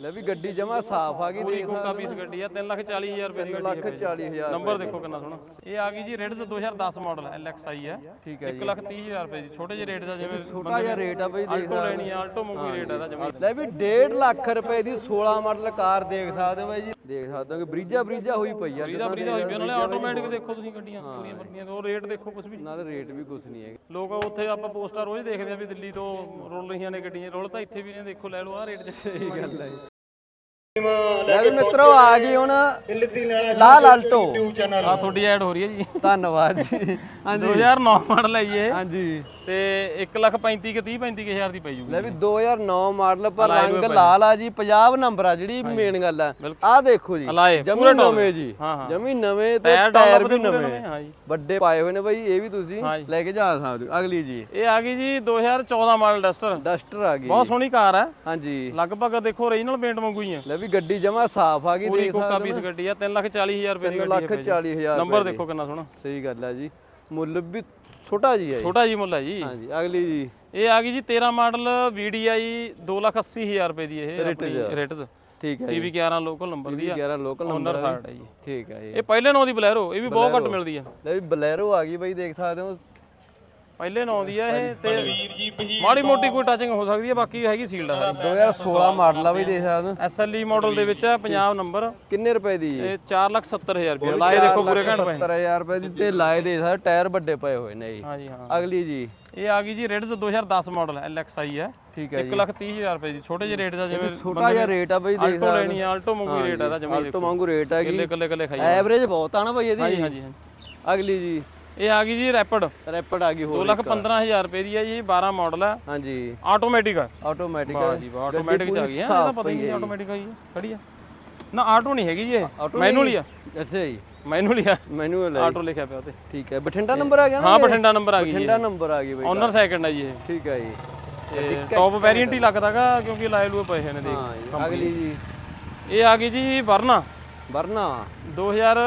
ਲੈ ਵੀ ਗੱਡੀ ਜਮਾ ਸਾਫ਼ ਆ ਗਈ ਪੂਰੀ ਕੋਕਾ ਪੀਸ ਗੱਡੀ ਆ 340000 ਰੁਪਏ ਦੀ ਗੱਡੀ ਲੱਖ ਹੈ 40000 ਨੰਬਰ ਦੇਖੋ ਕਿੰਨਾ ਸੋਹਣਾ। ਇਹ ਆ ਗਈ ਜੀ ਰੇਡਸ 2010 ਮਾਡਲ LXI ਹੈ ਠੀਕ ਹੈ 130000 ਰੁਪਏ ਦੀ ਛੋਟੇ ਜਿਹੇ ਰੇਟ ਦਾ ਜਿਵੇਂ ਛੋਟਾ ਜਿਹਾ ਰੇਟ ਆ ਬਈ ਦੇਖ ਆਲਟੋ ਲੈਣੀ ਆ ਆਲਟੋ ਮੰਗੂ ਰੇਟ ਆ ਦਾ ਜਮਾ। ਲੈ ਵੀ 1.5 ਲੱਖ ਰੁਪਏ ਦੀ 16 ਮਾਡਲ ਕਾਰ ਦੇਖ ਸਕਦੇ ਹੋ ਬਾਈ ਜੀ। ਦੇਖ ਸਕਦੇ ਹੋ ਕਿ ਬਰੀਜਾ ਬਰੀਜਾ ਹੋਈ ਪਈ ਆ ਬਰੀਜ਼ਾ ਬਰੀਜ਼ਾ ਹੋਈ ਪਿਆ ਨਾਲੇ ਆਟੋਮੈਟਿਕ ਦੇਖੋ ਤੁਸੀਂ ਗੱਡੀਆਂ ਪੂਰੀਆਂ ਵਰਦੀਆਂ ਉਹ ਰੇਟ ਦੇਖੋ ਕੁਝ ਵੀ। ਨਾਲ ਰੇਟ ਵੀ ਕੁਝ ਨਹੀਂ ਹੈਗਾ। ਲੋਕ ਉੱਥੇ ਆਪਾਂ ਪੋਸਟਰ ਰੋਜ਼ ਦੇਖਦੇ ਆ ਵੀ ਦਿੱਲੀ ਤੋਂ ਰੋਲ ਰਹੀਆਂ ਨੇ ਗੱਡੀਆਂ ਰੋਲ ਤਾਂ ਇੱਥੇ ਵੀ ਨੇ ਦੇਖੋ ਲੈ ਲਓ ਆਹ ਰੇਟ 'ਚ। ਸਹੀ ਗੱਲ ਹੈ ਲੈ ਵੀ ਮਿੱਤਰੋ ਆ ਗਈ ਹੁਣ ਲਾਲ ਆਲਟੋ। ਆ ਤੁਹਾਡੀ ਐਡ ਹੋ ਰਹੀ ਹੈ ਜੀ। ਧੰਨਵਾਦ ਜੀ। ਹਾਂਜੀ। 2009 ਮਾਡਲ ਹੈ ਜੀ ਇਹ। ਹਾਂਜੀ। ਤੇ 1 ਲੱਖ 35 ਕਿ 30 35 ਹਜ਼ਾਰ ਦੀ ਪੈ ਜੂਗੀ ਲੈ ਵੀ 2009 ਮਾਡਲ ਪਰ ਰੰਗ ਲਾਲ ਆ ਜੀ 50 ਨੰਬਰ ਆ ਜਿਹੜੀ ਮੇਨ ਗੱਲ ਆ। ਆਹ ਦੇਖੋ ਜੀ ਜਮੀ ਨਵੇਂ ਜੀ। ਜਮੀ ਨਵੇਂ ਤੇ ਟਾਇਰ ਵੀ ਨਵੇਂ। ਨਵੇਂ ਹਾਂ ਜੀ ਵੱਡੇ ਪਾਏ ਹੋਏ ਨੇ ਬਾਈ ਇਹ ਵੀ ਤੁਸੀਂ। ਲੈ ਕੇ ਜਾ ਸਕਦੇ ਹੋ। ਅਗਲੀ ਜੀ। ਇਹ ਆ ਗਈ ਜੀ 2014 ਮਾਡਲ ਡਸਟਰ ਡਸਟਰ ਆ ਗਈ ਬਹੁਤ ਸੋਹਣੀ ਕਾਰ ਹੈ। ਹਾਂਜੀ। ਲਗਭਗ ਦੇਖੋ ਓਰੀਜਨਲ ਪੇਂਟ ਵਾਂਗੂ ਹੀ ਹੈ। ਲੈ ਵੀ ਗੱਡੀ ਜਮਾ ਸਾਫ਼ ਆ ਗਈ ਪੂਰੀ ਦੇਖ ਕੋਕਾ ਸਕਦੇ ਪੀਸ ਗੱਡੀ ਆ 3 ਲੱਖ 40 ਹਜ਼ਾਰ ਰੁਪਏ ਦੀ ਗੱਡੀ ਲੱਖ ਹੈ 40 ਹਜ਼ਾਰ ਨੰਬਰ ਦੇਖੋ ਕਿੰਨਾ ਸੋਹਣਾ। ਸਹੀ ਗੱਲ ਆ ਜੀ। ਮੁੱਲ ਵੀ ਛੋਟਾ ਜੀ ਹੈ ਜੀ। ਛੋਟਾ ਜੀ ਮੁੱਲ ਹੈ ਜੀ। ਹਾਂਜੀ ਅਗਲੀ ਜੀ। ਇਹ ਆ ਗਈ ਜੀ 13 ਮਾਡਲ VDI 2 ਲੱਖ 80 ਹਜ਼ਾਰ ਰੁਪਏ ਦੀ ਇਹ ਆਪਣੀ ਰੇਟਸ ਠੀਕ ਹੈ PV 11 ਲੋਕਲ ਨੰਬਰ ਦੀ ਆ। 11 ਲੋਕਲ ਨੰਬਰ ਥਰਡ ਹੈ ਜੀ। ਠੀਕ ਹੈ ਜੀ। ਇਹ ਪਹਿਲੇ ਨਾਂ ਦੀ ਬਲੈਰੋ ਇਹ ਵੀ ਬਹੁਤ ਘੱਟ ਮਿਲਦੀ ਆ। ਲੈ ਵੀ ਬਲੈਰੋ ਆ ਗਈ ਬਾਈ ਦੇਖ ਸਕਦੇ ਹੋ। ਪਹਿਲੇ ਨਾਂ ਦੀ ਆ ਇਹ ਤੇ ਮਾੜੀ ਮੋਟੀ ਕੋਈ ਟੱਚਿੰਗ ਹੋ ਸਕਦੀ ਹੈ ਬਾਕੀ ਹੈਗੀ ਸੀਲਡ ਆ ਸਾਰੀ। 2016 ਮਾਡਲ ਆ ਬਾਈ ਦੇਖ ਸਕਦੇ SLE ਮਾਡਲ ਦੇ ਵਿੱਚ ਹੈ ਪੰਜਾਬ ਨੰਬਰ ਕਿੰਨੇ ਰੁਪਏ ਦੀ ਇਹ 4 ਲੱਖ 70 ਹਜ਼ਾਰ ਰੁਪਏ ਲਾਏ ਦੇਖੋ ਪੂਰੇ ਘੰਟ ਪਏ। 70000 ਰੁਪਏ ਦੀ ਤੇ ਲਾਏ ਦੇ ਸਕਦੇ ਟਾਇਰ ਵੱਡੇ ਪਏ ਹੋਏ ਨੇ ਜੀ। ਹਾਂਜੀ ਹਾਂ। ਅਗਲੀ ਜੀ। ਇਹ ਆ ਗਈ ਜੀ ਰੇਡਸ 2010 ਮਾਡਲ LXI ਹੈ ਠੀਕ ਹੈ 1 ਲੱਖ 30 ਹਜ਼ਾਰ ਰੁਪਏ ਦੀ। ਛੋਟੇ ਜਿਹੇ ਰੇਟ ਦਾ ਜਿਵੇਂ ਛੋਟਾ ਜਿਹਾ ਰੇਟ ਆ ਬਾਈ ਦੇਖ ਆਲਟੋ ਲੈਣੀ ਆ ਆਲਟੋ ਮੰਗੂ ਰੇਟ ਆ ਦਾ ਜਮਾ ਆਲਟੋ ਵਾਂਗੂ ਰੇਟ ਆ ਕਿੱਲੇ ਕੱਲੇ ਕੱਲੇ ਖਾਈ ਐਵਰੇਜ ਬਹੁਤ ਆ ਨਾ ਬਾਈ ਇਹਦੀ। ਹਾਂਜੀ ਹਾਂਜੀ। ਅਗਲੀ ਜੀ। ਇਹ ਆ ਗਈ ਜੀ ਰੈਪਿਡ। ਰੈਪਿਡ ਆ ਗਈ 2 ਹੋਰ ਲੱਖ 15000 ਰੁਪਏ ਦੀ ਹੈ ਜੀ 12 ਮਾਡਲ ਹੈ ਹਾਂਜੀ। ਆਟੋਮੈਟਿਕ ਹੈ ਆਟੋਮੈਟਿਕ ਵਾਹ ਜੀ ਆਟੋਮੈਟਿਕ ਚ ਆ ਗਈ ਹੈ ਇਹਦਾ ਪਤਾ ਹੀ ਨਹੀਂ ਆਟੋਮੈਟਿਕ ਹੈ ਖੜੀ ਆ। ਨਾ ਆਟੋ ਨਹੀਂ ਹੈਗੀ ਜੀ ਇਹ। ਮੈਨੂਅਲ ਹੀ ਆ। ਅੱਛਾ ਜੀ। ਮੈਨੂਅਲ ਹੀ ਆ। ਮੈਨੂਅਲ ਹੈ ਆਟੋ ਲਿਖਿਆ ਪਿਆ ਉਤੇ ਠੀਕ ਹੈ। ਬਠਿੰਡਾ ਨੰਬਰ ਆ ਗਿਆ ਨਾ ਹਾਂ ਬਠਿੰਡਾ ਨੰਬਰ ਆ ਗਈ ਜੀ ਬਠਿੰਡਾ ਨੰਬਰ ਆ ਗਈ ਬਾਈ। ਓਨਰ ਸੈਕਿੰਡ ਹੈ ਜੀ ਇਹ। ਠੀਕ ਹੈ ਜੀ। ਟੌਪ ਵੇਰੀਐਂਟ ਹੀ ਲੱਗਦਾਗਾ ਕਿਉਂਕਿ ਲਾਏ ਲੂਏ ਪਏ ਨੇ ਦੇਖ ਹਾਂ ਅਗਲੀ ਜੀ। ਇਹ ਆ ਗਈ ਜੀ ਵਰਨਾ। ਵਰਨਾ। 2000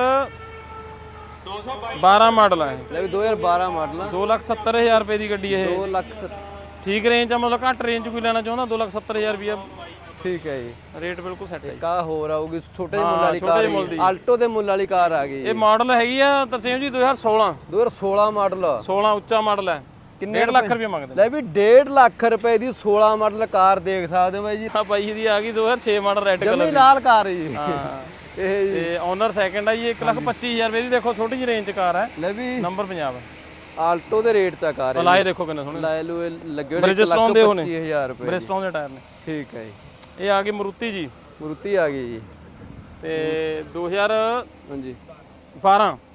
12 ਮਾਡਲ ਹੈ ਲੈ ਵੀ 2012 ਮਾਡਲ ਆ। 2 ਲੱਖ 70 ਹਜ਼ਾਰ ਰੁਪਏ ਦੀ ਗੱਡੀ ਇਹ। 2 ਲੱਖ ਸੱਤ- ਠੀਕ ਰੇਂਜ ਆ ਮਤਲਬ ਘੱਟ ਰੇਂਜ ਕੋਈ ਲੈਣਾ ਚਾਹੁੰਦਾ? 2 ਲੱਖ 70 ਹਜ਼ਾਰ ਰੁਪਏ ਠੀਕ ਹੈ ਜੀ। ਰੇਟ ਬਿਲਕੁਲ ਸੈੱਟ ਹੈ ਕਾ ਹੋਰ ਆਊਗੀ ਛੋਟੇ ਜਿਹੇ ਮੁੱਲ ਵਾਲੀ ਕਾਰ। ਦੀ। ਆਲਟੋ ਦੇ ਮੁੱਲ ਵਾਲੀ ਕਾਰ ਆ ਗਈ ਇਹ ਮਾਡਲ ਹੈਗੀ ਆ ਤਰਸੇਮ ਜੀ 2016 2016 ਮਾਡਲ। 16 ਉੱਚਾ ਮਾਡਲ ਹੈ ਕਿੰਨੇ 1.5 ਲੱਖ ਰੁਪਏ? ਮੰਗਦੇ ਲੈ ਵੀ 1.5 ਲੱਖ ਰੁਪਏ ਦੀ 16 ਮਾਡਲ ਕਾਰ ਦੇਖ ਸਕਦੇ ਹੋ ਬਾਈ ਜੀ। ਆ ਬਾਈ ਦੀ ਆ ਗਈ 2006 ਮਾਡਲ ਰੈੱਡ ਜਮੀ ਕਲਰ ਲਾਲ ਕਾਰ ਹੈ ਜੀ। ਹਾਂ। ਇਹ ਤੇ ਓਨਰ ਸੈਕਿੰਡ ਆ ਜੀ 1 ਲੱਖ 25000 ਰੁਪਏ ਦੀ ਦੇਖੋ ਛੋਟੀ ਜਿਹੀ ਰੇਂਜ ਕਾਰ ਹੈ। ਲੈ ਵੀ। ਨੰਬਰ ਪੰਜਾਬ ਹੈ ਆਲਟੋ ਦੇ ਰੇਟ ਤੇ ਕਾਰ ਹੈ ਲਾਏ ਦੇਖੋ ਕਿੰਨੇ ਸੋਹਣੇ ਲੈ ਲੂ ਲੱਗੇ ਹੋਏ Bridgestone ਦੇ ਹੋਣੇ। 25000 ਰੁਪਏ ਬ੍ਰਿਸਟੋਨ ਦੇ ਟਾਇਰ ਨੇ। ਠੀਕ ਹੈ ਜੀ। ਇਹ ਆ ਗਈ ਮਰੂਤੀ ਜੀ। ਮੂਰਤੀ ਆ ਗਈ ਜੀ। ਤੇ 2012 ਹਾਂਜੀ।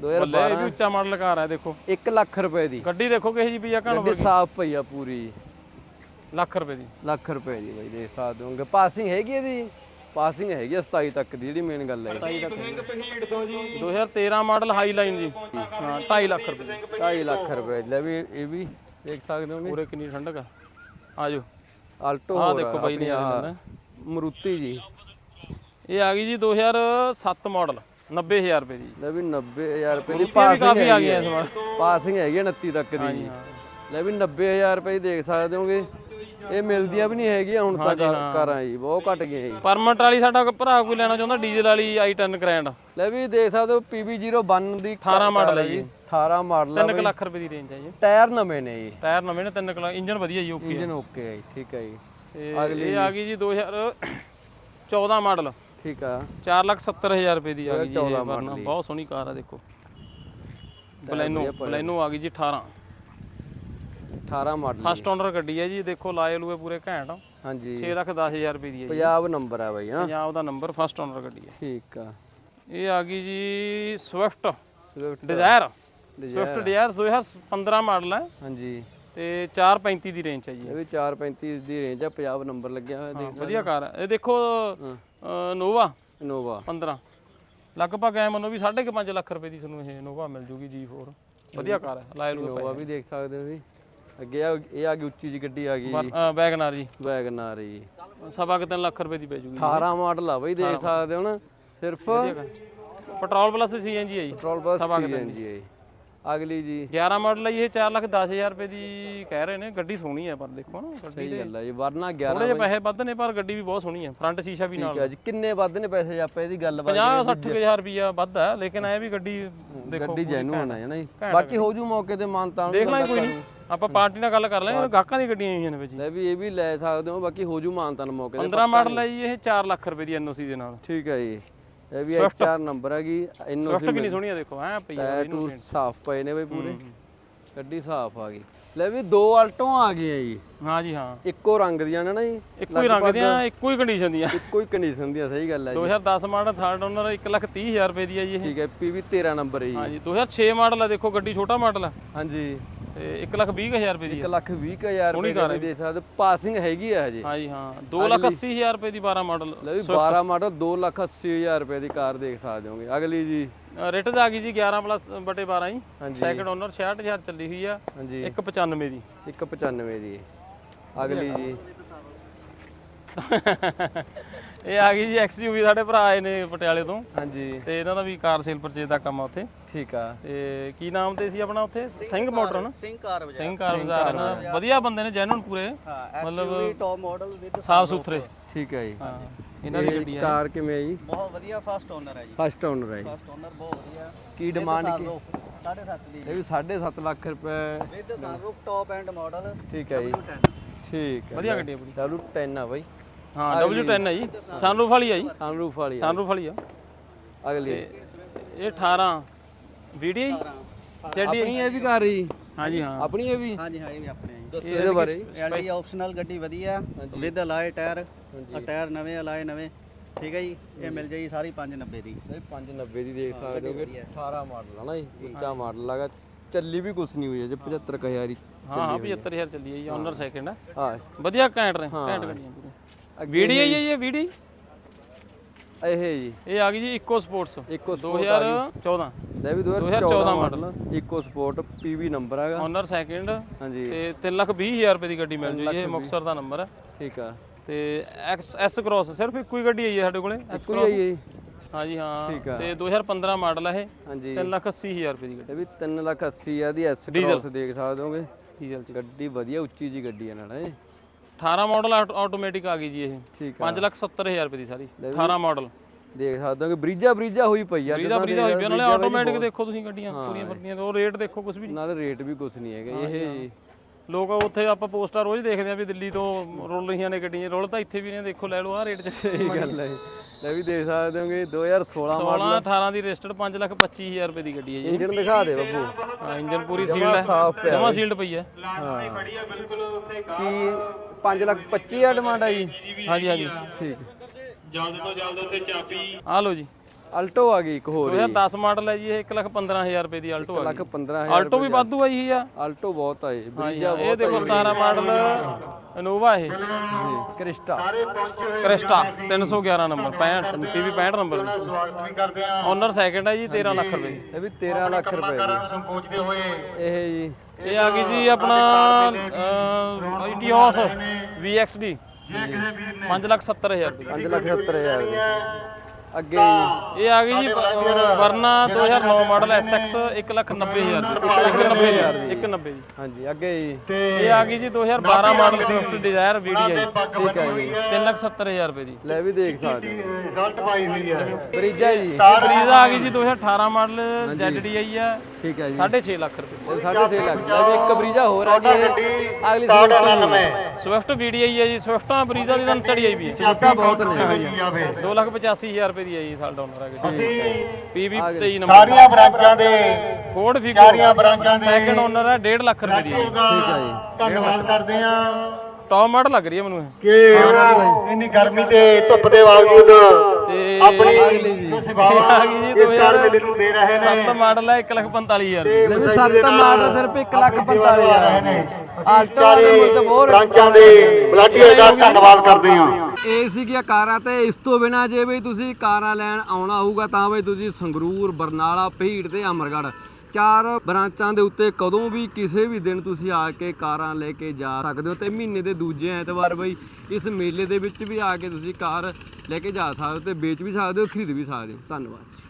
2012 ਇਹ ਵੀ ਉੱਚਾ ਮਾਡਲ ਕਾਰ ਹੈ ਦੇਖੋ। 1 ਲੱਖ ਰੁਪਏ ਦੀ। ਗੱਡੀ ਦੇਖੋ ਕਿਹੋ ਜੀ ਪਈ ਆ ਘਣ ਗੱਡੀ ਸਾਫ਼ ਪਈ ਆ ਪੂਰੀ। ਲੱਖ ਰੁਪਏ ਦੀ। ਲੱਖ ਰੁਪਏ ਦੀ ਬਾਈ ਦੇਖ ਸਕਦੇ ਹੋਗੇ। ਪਾਸਿੰਗ ਹੈਗੀ ਇਹਦੀ? ਪਾਸਿੰਗ ਹੈਗੀ ਆ 27 ਤੱਕ ਦੀ ਜਿਹੜੀ ਮੇਨ ਗੱਲ ਹੈ 2013 ਮਾਡਲ ਹਾਈ ਲਾਈਨ ਜੀ। ਹਾਂ 2.5 ਲੱਖ ਰੁਪਏ। ਦੀ 2.5 ਲੱਖ ਰੁਪਏ। ਲੈ ਵੀ ਇਹ ਵੀ ਦੇਖ ਸਕਦੇ ਹੋਗੇ ਪੂਰੇ ਕਿੰਨੀ ਠੰਡਕ ਆ। ਆਜੋ। ਆਲਟੋ ਹੋਰ ਦੇਖੋ ਬਾਈ ਨੇ। ਆ ਮਰੂਤੀ ਜੀ। ਇਹ ਆ ਗਈ ਜੀ 2007 ਮਾਡਲ 90000 ਰੁਪਏ ਦੀ। ਲੈ ਵੀ 90000 ਰੁਪਏ ਦੀ ਪਾਸਿੰਗ ਕਾਫੀ ਆ ਗਈਆਂ ਇਸ ਵਾਰ। ਪਾਸਿੰਗ ਹੈਗੀ ਆ 29 ਤੱਕ ਦੀ। ਜੀ ਹਾਂ। ਲੈ ਵੀ 90000 ਰੁਪਏ ਦੀ ਦੇਖ ਸਕਦੇ ਹੋਗੇ। ਇਹ ਮਿਲਦੀਆਂ ਵੀ ਨਹੀਂ ਹੈਗੀਆਂ ਹੁਣ ਤੱਕ ਕਾਰਾਂ ਜੀ ਬਹੁਤ ਘਟ ਗਈਆਂ ਜੀ ਪਰਮਟ ਵਾਲੀ ਸਾਡਾ ਭਰਾ ਕੋਈ ਲੈਣਾ ਚਾਹੁੰਦਾ ਡੀਜ਼ਲ ਵਾਲੀ i10 ਗ੍ਰੈਂਡ ਲੈ ਵੀ ਦੇਖ ਸਕਦੇ ਹੋ PB01 ਦੀ 18 ਮਾਡਲ ਹੈ ਜੀ। 18 ਮਾਡਲ ਆ 3 ਲੱਖ ਰੁਪਏ ਦੀ ਰੇਂਜ ਹੈ ਜੀ। ਟਾਇਰ ਨਵੇਂ ਨੇ ਜੀ ਟਾਇਰ ਨਵੇਂ ਨੇ 3 ਲੱਖ ਇੰਜਨ ਵਧੀਆ ਜੀ ਓਕੇ ਇੰਜਨ ਓਕੇ ਹੈ ਜੀ ਠੀਕ ਹੈ ਜੀ। ਤੇ ਇਹ ਆ ਗਈ ਜੀ 2014 ਮਾਡਲ ਠੀਕ ਆ। 4 ਲੱਖ 70 ਹਜ਼ਾਰ ਰੁਪਏ ਦੀ ਆ ਗਈ ਜੀ ਇਹ ਵਰਨਾ। ਬਹੁਤ ਸੋਹਣੀ ਕਾਰ ਆ ਦੇਖੋ। ਬਲੈਨੋ ਬਲੈਨੋ ਆ ਗਈ ਜੀ 18 18 ਮਾਡਲ ਫਸਟ ਓਨਰ ਗੱਡੀ ਹੈ ਜੀ ਦੇਖੋ ਲਾਏ ਲੂਏ ਪੂਰੇ ਘੈਂਟ। ਹਾਂਜੀ। 6 ਲੱਖ 10 ਹਜ਼ਾਰ ਰੁਪਏ ਦੀ ਹੈ ਜੀ। ਪੰਜਾਬ ਨੰਬਰ ਆ ਬਾਈ ਹਾਂ ਪੰਜਾਬ ਦਾ ਨੰਬਰ ਫਸਟ ਓਨਰ ਗੱਡੀ ਹੈ। ਠੀਕ ਆ। ਇਹ ਆ ਗਈ ਜੀ Swift Swift Dzire Swift Dzire 2015 model ਹੈ। ਹਾਂਜੀ। ਤੇ 435 ਦੀ ਰੇਂਜ ਹੈ ਜੀ। ਇਹ ਵੀ 435 ਦੀ ਰੇਂਜ ਆ ਪੰਜਾਬ ਨੰਬਰ ਲੱਗਿਆ ਹੋਇਆ ਦੇਖ ਵਧੀਆ ਕਾਰ ਹੈ। ਇਹ ਦੇਖੋ ਨੋਵਾ ਇਨੋਵਾ 15 ਲਗਭਗ ਐ ਮੰਨੋ ਵੀ 5.5 ਲੱਖ ਰੁਪਏ ਦੀ ਤੁਹਾਨੂੰ ਇਹ ਨੋਵਾ ਮਿਲ ਜੂਗੀ G4 ਵਧੀਆ ਕਾਰ ਹੈ ਲਾਇ ਲੂ ਇਨੋਵਾ ਵੀ ਦੇਖ ਸਕਦੇ ਹੋ ਜੀ ਅੱਗੇ ਆ ਇਹ ਆ ਗਈ ਉੱਚੀ ਜੀ ਗੱਡੀ ਆ ਗਈ। ਵੈਗਨਾਰ ਜੀ ਵੈਗਨਾਰ। ਜੀ ਸਵਾ ਕੁ ਤਿੰਨ ਲੱਖ ਰੁਪਏ ਦੀ ਪੈ ਜੂਗੀ। 18 ਮਾਡਲ ਆ ਬਈ ਦੇਖ ਸਕਦੇ ਹੋ ਨਾ ਸਿਰਫ ਪੈਟਰੋਲ ਪਲੱਸ ਸੀਐਨਜੀ ਹੈ ਜੀ। ਪੈਟਰੋਲ ਬਸ ਸੀਐਨਜੀ ਹੈ ਅਗਲੀ ਜੀ। 11 ਮਾਡਲ ਹੈ ਇਹ 4 ਲੱਖ 10000 ਰੁਪਏ ਦੀ ਕਹਿ ਰਹੇ ਨੇ ਗੱਡੀ ਸੋਹਣੀ ਹੈ ਪਰ ਦੇਖੋ ਨਾ ਗੱਡੀ ਦੇ ਗੱਲ ਹੈ ਜੀ ਵਰਨਾ 11 ਥੋੜੇ ਜਿਹੇ ਪੈਸੇ ਵੱਧ ਨੇ ਪਰ ਗੱਡੀ ਵੀ ਬਹੁਤ ਸੋਹਣੀ ਹੈ ਫਰੰਟ ਸ਼ੀਸ਼ਾ ਵੀ ਨਾਲ ਠੀਕ ਹੈ ਜੀ ਕਿੰਨੇ ਵੱਧ ਨੇ ਪੈਸੇ ਆਪਾਂ ਇਹਦੀ ਗੱਲਬਾਤ 50 60000 ਰੁਪਇਆ ਵੱਧ ਹੈ ਲੇਕਿਨ ਐ ਵੀ ਗੱਡੀ ਦੇਖੋ ਗੱਡੀ ਜੈਨੂਨ ਹੈ ਨਾ ਜੀ ਬਾਕੀ ਹੋ ਜੂ ਮੌਕੇ ਤੇ ਮਾਨਤਾ ਦੇਖ ਲਾਂਗੇ ਕੋਈ ਨਹੀਂ। ਆਪਾਂ ਪਾਰਟੀ ਨਾਲ ਗੱਲ ਕਰ ਲਾਂਗੇ ਗਾਹਕਾਂ ਦੀ ਗੱਡੀਆਂ ਆਈਆਂ ਨੇ ਵਿੱਚ ਜੀ। ਲੈ ਵੀ ਇਹ ਵੀ ਲੈ ਸਕਦੇ ਹੋ ਬਾਕੀ ਹੋ ਜੂ ਮਾਨਤਾ ਮੌਕੇ ਤੇ 15 ਮਾਡਲ ਹੈ ਜੀ ਇਹ 4 ਲੱਖ ਰੁਪਏ ਦੀ ਐਨਓਸੀ ਦੇ ਨਾਲ। ਠੀਕ ਹੈ ਜੀ। ਇਹ ਵੀ ਐਚਆਰ ਨੰਬਰ ਹੈਗੀ ਇਹਨੂੰ ਸਵਿਫਟ ਕਿੰਨੀ ਸੋਹਣੀ ਹੈ ਦੇਖੋ ਐ ਪਈ ਹੈ ਟੂ ਸਾਫ਼ ਪਏ ਨੇ ਬਈ ਪੂਰੇ। ਗੱਡੀ ਸਾਫ਼ ਆ ਗਈ। ਲੈ ਵੀ ਦੋ ਆਲਟੋ ਆ ਗਈਆਂ ਜੀ। ਹਾਂ ਜੀ ਹਾਂ। ਇੱਕੋ ਰੰਗ ਦੀਆਂ ਨੇ ਨਾ ਜੀ ਇੱਕੋ ਹੀ ਰੰਗ ਦੀਆਂ ਇੱਕੋ ਹੀ ਕੰਡੀਸ਼ਨ ਦੀਆਂ। ਇੱਕੋ ਹੀ ਕੰਡੀਸ਼ਨ ਦੀਆਂ ਸਹੀ ਗੱਲ ਹੈ ਜੀ। 2010 ਮਾਡਲ ਥਰਡ ਓਨਰ 1 ਲੱਖ 30 ਹਜ਼ਾਰ ਰੁਪਏ ਦੀ ਹੈ ਜੀ ਇਹ। ਠੀਕ ਹੈ ਪੀਵੀ 13 ਨੰਬਰ ਹੈ ਜੀ। ਹਾਂ ਜੀ 2006 ਮਾਡਲ ਹੈ ਦੇਖੋ ਗੱਡੀ ਛੋਟਾ ਮਾਡਲ ਹੈ। ਹਾਂਜੀ। ਤੇ 1 ਲੱਖ 20 ਹਜ਼ਾਰ ਰੁਪਏ ਦੀ 1 ਹੈ ਲੱਖ 20 ਹਜ਼ਾਰ ਰੁਪਏ ਦੀ ਦੇ ਸਕਦੇ ਪਾਸਿੰਗ ਹੈਗੀ ਆ ਹਜੇ। ਹਾਂ। ਜੀ ਹਾਂ 2 ਲੱਖ 80 ਹਜ਼ਾਰ ਰੁਪਏ ਦੀ 12 ਮਾਡਲ ਲੈ ਵੀ 12 ਮਾਡਲ 2 ਲੱਖ 80 ਹਜ਼ਾਰ ਰੁਪਏ ਦੀ ਕਾਰ ਦੇਖ ਸਕਦੇ ਹੋਗੇ। ਅਗਲੀ ਜੀ। ਰਿਟਸ ਆ ਗਈ ਜੀ 11 ਪਲੱਸ ਬਟੇ 12 ਜੀ। ਹਾਂਜੀ। ਸੈਕਿੰਡ ਓਨਰ 66000 ਚੱਲੀ ਹੋਈ ਆ। ਹਾਂਜੀ। 195 ਦੀ। 195 ਦੀ। ਅਗਲੀ ਜੀ। ਇਹ ਆ ਗਈ ਜੀ ਐਕਸਯੂਵੀ ਸਾਡੇ ਭਰਾ ਆਏ ਨੇ ਪਟਿਆਲੇ ਤੋਂ। ਹਾਂਜੀ। ਤੇ ਇਹਨਾਂ ਦਾ ਵੀ ਕਾਰ ਸੇਲ ਪਰਚੇਜ ਦਾ ਕੰਮ ਆ ਉੱਥੇ। ਠੀਕ ਆ। ਤੇ ਕੀ ਨਾਮ ਤੇ ਸੀ ਆਪਣਾ ਉੱਥੇ? ਸਿੰਘ ਮੋਟਰ ਨਾ? ਸਿੰਘ ਕਾਰ ਵਜਾ ਸਿੰਘ ਕਾਰ ਬਾਜ਼ਾਰ ਇਹਨਾਂ ਦਾ ਵਧੀਆ ਬੰਦੇ ਨੇ ਜੈਨੂਨ ਪੂਰੇ। ਹਾਂ ਮਤਲਬ ਟੌਪ ਮਾਡਲ ਵਿਦ ਸਾਫ਼ ਸੁਥਰੇ। ਠੀਕ ਹੈ ਜੀ। ਹਾਂ ਇਹਨਾਂ ਦੀ ਗੱਡੀ ਹੈ ਕਾਰ ਕਿਵੇਂ ਹੈ ਜੀ? ਬਹੁਤ ਵਧੀਆ ਫਸਟ ਓਨਰ ਹੈ ਜੀ। ਫਸਟ ਓਨਰ ਹੈ ਜੀ। ਫਸਟ ਓਨਰ ਬਹੁਤ ਵਧੀਆ। ਕੀ ਡਿਮਾਂਡ ਕੀ? 7.5 ਦੀ। ਇਹ ਵੀ 7.5 ਲੱਖ ਰੁਪਏ। With sunroof top end model ਠੀਕ ਹੈ ਜੀ। ਠੀਕ ਹੈ ਵਧੀਆ ਗੱਡੀ ਹੈ ਪੂਰੀ। ਚਲੋ 10 ਆ ਬਾਈ। ਹਾਂ W10 ਹੈ ਜੀ। ਸਨਰੂਫ ਵਾਲੀ ਆ ਜੀ। ਸਨਰੂਫ ਵਾਲੀ ਆ। ਸਨਰੂਫ ਵਾਲੀ ਆ। ਅਗਲੀ। ਇਹ 18 ਵੀਡੀਆਈ ਜੈਡੀ ਆਪਣੀ ਇਹ ਵੀ ਕਾਰ ਜੀ ਹਾਂਜੀ ਹਾਂ। ਆਪਣੀ ਇਹ ਵੀ? ਹਾਂਜੀ ਹਾਂ ਇਹ ਵੀ ਆਪਣੇ ਹੈ ਦੱਸੋ ਇਹਦੇ ਬਾਰੇ। ਐਲਡੀ ਆਪਸ਼ਨਲ ਗੱਡੀ ਵਧੀਆ। ਵਿਦ ਅਲਾਈ ਟਾਇਰ ਆ ਟਾਇਰ ਨਵੇਂ ਅਲਾਈ ਨਵੇਂ। ਠੀਕ ਹੈ ਜੀ? ਇਹ ਮਿਲ ਜਾਈ ਸਾਰੀ 590 ਦੀ। ਇਹ 590 ਦੀ ਦੇਖ ਸਕਦੇ ਹੋਗੇ 18 ਮਾਡਲ ਆ ਨਾ ਜੀ। ਉੱਚਾ ਮਾਡਲ ਹੈਗਾ। ਚੱਲੀ ਵੀ ਕੁਛ ਨਹੀਂ ਹੋਈ ਅਜੇ 75000 ਹੀ ਹਾਂ ਹਾਂ 75000 ਚੱਲੀ ਹੈ ਜੀ। ਓਨਰ ਸੈਕਿੰਡ ਹੈ। ਹਾਂ। ਵਧੀਆ ਘੈਂਟ ਰਹੇ ਘੈਂਟ ਗੱਡੀਆਂ। ਵੀਡੀਆਈ ਹੈ ਜੀ ਇਹ ਵੀਡੀਆਈ ਇਹ ਜੀ। ਇਹ ਆ ਗਈ ਜੀ ਇਕੋ ਸਪੋਰਟਸ। ਇੱਕੋ 2014 ਲੈ ਵੀ 2014 ਮਾਡਲ ਇੱਕੋ ਸਪੋਰਟ ਪੀਵੀ ਨੰਬਰ ਹੈਗਾ। ਓਨਰ ਸੈਕਿੰਡ ਹਾਂਜੀ। ਤੇ 3 ਲੱਖ 20 ਹਜ਼ਾਰ ਰੁਪਏ ਦੀ ਗੱਡੀ ਮਿਲ ਜੂ ਜੀ ਇਹ ਮੁਕਤਸਰ ਦਾ ਨੰਬਰ ਹੈ। ਠੀਕ ਆ। ਤੇ ਐਕਸ ਐਸ ਕ੍ਰੋਸ ਸਿਰਫ ਇੱਕੋ ਹੀ ਗੱਡੀ ਆਈ ਹੈ ਸਾਡੇ ਕੋਲੇ ਐਸ ਕੋਈ ਆਈ ਹੈ ਜੀ। ਹਾਂਜੀ ਹਾਂ। ਤੇ 2015 ਮਾਡਲ ਹੈ ਇਹ। ਹਾਂਜੀ। 3 ਲੱਖ 80 ਹਜ਼ਾਰ ਰੁਪਏ ਦੀ ਗੱਡੀ। ਇਹ ਵੀ 3 ਲੱਖ 80 ਆ ਦੀ ਐਸ ਕ੍ਰੋਸ ਦੇਖ ਸਕਦੇ ਹੋਗੇ। ਡੀਜ਼ਲ ਗੱਡੀ ਵਧੀਆ ਉੱਚੀ ਜੀ ਗੱਡੀ ਹੈ ਨਾਲ। ਇਹ 18 ਮਾਡਲ ਆਟੋਮੈਟਿਕ ਆ ਗਈ ਜੀ ਇਹ। ਠੀਕ ਆ। 5 ਲੱਖ 70 ਹਜ਼ਾਰ ਰੁਪਏ ਦੀ ਸਾਰੀ। 18 ਮਾਡਲ ਦੇਖ ਸਕਦੇ ਹੋ ਕਿ ਬਰੀਜਾ ਬਰੀਜਾ ਹੋਈ ਪਈ ਆ ਬਰੀਜ਼ਾ ਬਰੀਜ਼ਾ ਹੋਈ ਪਈ ਨਾਲੇ ਆਟੋਮੈਟਿਕ ਦੇਖੋ ਤੁਸੀਂ ਗੱਡੀਆਂ ਪੂਰੀਆਂ ਫਰਦੀਆਂ ਤੇ। ਉਹ ਰੇਟ ਦੇਖੋ ਕੁਝ ਵੀ। ਨਾਲ ਰੇਟ ਵੀ ਕੁਛ ਨਹੀਂ ਹੈਗਾ। ਇਹ ਜੀ ਲੋਕ ਉੱਥੇ ਆਪਾਂ ਪੋਸਟਰ ਰੋਜ਼ ਦੇਖਦੇ ਆ ਵੀ ਦਿੱਲੀ ਤੋਂ ਰੁੱਲ ਰਹੀਆਂ ਨੇ ਗੱਡੀਆਂ। ਰੁੱਲ ਤਾਂ ਇੱਥੇ ਵੀ ਨੇ ਦੇਖੋ ਲੈ ਲਓ ਆਹ ਰੇਟ 'ਚ। ਸਹੀ ਗੱਲ ਹੈ ਲੈ ਵੀ ਦੇਖ ਸਕਦੇ ਹੋਗੇ 2016 16 18 ਦੀ ਰਜਿਸਟਰਡ 5 ਲੱਖ 25 ਹਜ਼ਾਰ ਰੁਪਏ ਦੀ ਗੱਡੀ ਹੈ ਜੀ। ਇੰਜਨ ਦਿਖਾ ਦੇ ਬੱਬੂ। ਹਾਂ ਇੰਜਨ ਪੂਰੀ ਸੀਲਡ ਹੈ। ਜਮਾ ਸੀਲਡ ਪਈ ਹੈ। ਕੀ 5 ਲੱਖ 25 ਆ ਡਿਮਾਂਡ ਆ ਜੀ। ਹਾਂਜੀ ਹਾਂਜੀ। ਠੀਕ। ਜਲਦ ਤੋਂ ਜਲਦ ਉੱਥੇ ਚਾਬੀ ਆ ਲਓ ਜੀ। ਅਲਟੋ ਆ ਗਈ ਇੱਕ ਹੋਰ 2010 ਮਾਡਲ ਹੈ ਜੀ ਇਹ 1 ਲੱਖ 15000 ਰੁਪਏ ਦੀ ਆਲਟੋ ਆ ਲੱਖ ਗਈ। 15000 ਆਲਟੋ ਵੀ ਵਾਧੂ ਆਈ ਹੀ ਆ ਅਲਟੋ ਬਹੁਤ ਆ ਇਹ ਬਰੀਜਾ ਇਹ ਦੇਖੋ 17 ਮਾਡਲ ਇਨੋਵਾ ਇਹ। Crysta. Crysta 311 number 65 PV 65 number ਦੀ। ਸਵਾਗਤ ਵੀ ਕਰਦੇ ਆ ਓਨਰ ਸੈਕਿੰਡ ਹੈ ਜੀ 13 ਲੱਖ ਰੁਪਏ ਦੀ। ਇਹ ਵੀ 13 ਲੱਖ ਰੁਪਏ ਦੀ। ਸੰਕੋਚਦੇ ਹੋਏ ਇਹ ਜੀ। ਇਹ ਆ ਗਈ ਜੀ ਆਪਣਾ ਇਟੀਓਸ VXD ਜੇ ਕਿਸੇ ਵੀਰ ਨੇ 5 ਲੱਖ 70 ਹਜ਼ਾਰ ਰੁਪਏ 5 ਲੱਖ 70000 ਦੀ। ਅੱਗੇ ਜੀ। ਇਹ ਆ ਗਈ ਜੀ ਵਰਨਾ 2009 ਮਾਡਲ SX 1 ਲੱਖ 90 ਹਜ਼ਾਰ ਰੁਪਏ 190 ਹਜ਼ਾਰ 190 ਜੀ ਹਾਂਜੀ ਅੱਗੇ ਜੀ। ਇਹ ਆ ਗਈ ਜੀ 2012 ਮਾਡਲ ਸਵਿਫਟ ਡਿਜ਼ਾਇਰ VDI ਠੀਕ ਹੈ ਜੀ। 3 ਲੱਖ 70 ਹਜ਼ਾਰ ਰੁਪਏ ਦੀ। ਲੈ ਵੀ ਦੇਖ ਸਕਦੇ ਹੋ। ਰਿਜ਼ਲਟ ਪਾਈ ਹੋਈ ਹੈ। ਬਰੀਜਾ ਜੀ। ਬਰੀਜ਼ਾ ਆ ਗਈ ਜੀ 2018 ਮਾਡਲ ZDI ਆ। ਠੀਕ ਹੈ ਜੀ। 6.5 ਲੱਖ ਰੁਪਏ। ਇਹ 6.5 ਲੱਖ। ਲੈ ਵੀ ਇੱਕ ਬਰੀਜਾ ਹੋਰ ਆ ਇਹ। ਅਗਲੀ ਸਟਾਰਟ ਸਵਿਫਟ 99 ਸਵਿਫਟ VDI ਹੈ ਜੀ ਸਵਿਫਟਾਂ ਬਰੀਜ਼ਾ ਦੀ ਤਾਂ ਚੜੀ ਆਈ ਵੀ ਹੈ। ਛੋਟਾ ਬਹੁਤ ਨੇ ਜੀ ਆਵੇ 2 ਲੱਖ 85 ਹਜ਼ਾਰ ਰੁਪਏ ਦੀ ਹੈ ਜੀ ਸਾਲ ਡਾਲਰ ਆ ਗਈ ਅਸੀਂ PV 23 ਨੰਬਰ। ਸਾਰੀਆਂ ਬ੍ਰਾਂਚਾਂ ਦੇ ਫੋਰਡ ਫਿਗੋ ਸਾਰੀਆਂ ਬ੍ਰਾਂਚਾਂ ਦੇ ਸੈਕੰਡ ਓਨਰ ਹੈ 1.5 ਲੱਖ ਰੁਪਏ ਦੀ ਹੈ ਦਾ ਧੰਨਵਾਦ ਕਰਦੇ ਆ ਟੌਪ ਮਾਡਲ ਲੱਗ ਰਹੀ ਹੈ ਮੈਨੂੰ ਕਿ ਇੰਨੀ ਗਰਮੀ ਤੇ ਧੁੱਪ ਦੇ ਬਾਵਜੂਦ ਆਪਣੀ ਜੋ। ਸੇਵਾਵਾਂ ਜੀ ਇਸ ਕਾਰ ਮੇਲੇ ਨੂੰ ਦੇ ਰਹੇ ਨੇ। 7 ਮਾਡਲ ਹੈ 1 ਲੱਖ 45 ਹਜ਼ਾਰ ਰੁਪਏ ਲੈ ਵੀ ਸੱਤ ਮਾਡਲ ਸਿਰਫ 1 ਲੱਖ 45 ਰਹੇ ਨੇ। ਆਲਟੋ ਅਸੀਂ ਬ੍ਰਾਂਚਾਂ ਦੇ ਦਾ ਧੰਨਵਾਦ ਕਰਦੇ ਹਾਂ। ਇਹ ਸੀਗੀਆਂ ਕਾਰਾਂ ਤੇ ਇਸ ਤੋਂ ਬਿਨਾ ਜੇ ਬਈ ਤੁਸੀਂ ਕਾਰਾਂ ਲੈਣ ਆਉਣਾ ਹੋਊਗਾ ਤਾਂ ਬਈ ਤੁਸੀਂ ਸੰਗਰੂਰ ਬਰਨਾਲਾ ਭੀੜ ਤੇ ਅਮਰਗੜ੍ਹ ਚਾਰ ਬ੍ਰਾਂਚਾਂ ਦੇ ਉੱਤੇ ਕਦੋਂ ਵੀ ਕਿਸੇ ਵੀ ਦਿਨ ਤੁਸੀਂ ਆ ਕੇ ਕਾਰਾਂ ਲੈ ਕੇ ਜਾ ਸਕਦੇ ਹੋ ਤੇ ਮਹੀਨੇ ਦੇ ਦੂਜੇ ਐਤਵਾਰ ਬਈ ਇਸ ਮੇਲੇ ਦੇ ਵਿੱਚ ਵੀ ਆ ਕੇ ਤੁਸੀਂ ਕਾਰ ਲੈ ਕੇ ਜਾ ਸਕਦੇ ਹੋ ਤੇ ਵੇਚ ਵੀ ਸਕਦੇ ਹੋ ਖਰੀਦ ਵੀ ਸਕਦੇ ਹੋ। ਧੰਨਵਾਦ